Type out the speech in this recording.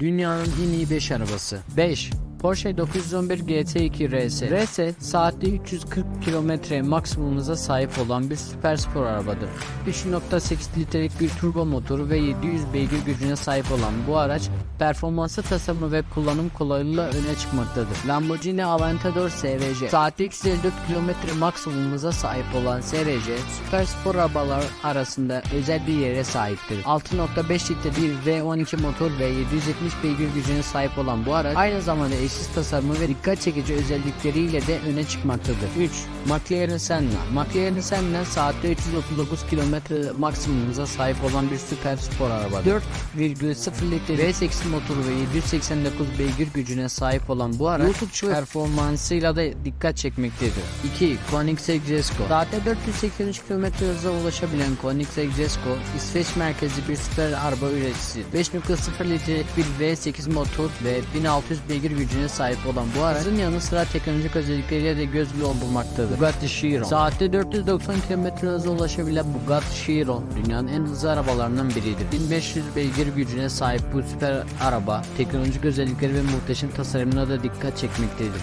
Dünyanın en iyi 5 arabası. 5. Porsche 911 GT2 RS. RS saatte 340 km maksimum hıza sahip olan bir süper spor arabadır. 3.8 litrelik bir turbo motoru ve 700 beygir gücüne sahip olan bu araç performansı tasarımı ve kullanım kolaylığıyla öne çıkmaktadır. Lamborghini Aventador SVJ saatte 354 km maksimum hıza sahip olan SRC süper spor arabalar arasında özel bir yere sahiptir. 6.5 litre bir V12 motor ve 770 beygir gücüne sahip olan bu araç aynı zamanda eşsiz tasarımı ve dikkat çekici özellikleriyle de öne çıkmaktadır. 3. McLaren Senna McLaren Senna saatte 339 km maksimum hıza sahip olan bir süper spor araba. 4,0 litre V8 motoru ve 789 beygir gücüne sahip olan bu araç oldukça performansıyla da dikkat çekmektedir. 2. Koenigsegg Jesko Saatte 483 km hıza ulaşabilen Koenigsegg Jesko, İsveç merkezli bir süper araba üreticisi. 5.0 litrelik bir V8 motor ve 1600 beygir gücüne sahip olan bu aracın yanı sıra teknolojik özellikleriyle de göz bulundurmaktadır. Bugatti Chiron Saatte 490 km hıza ulaşabilen Bugatti Chiron dünyanın en hızlı arabalarından biridir. 1500 beygir gücüne sahip bu süper araba teknolojik özellikleri ve muhteşem tasarımına da dikkat çekmektedir.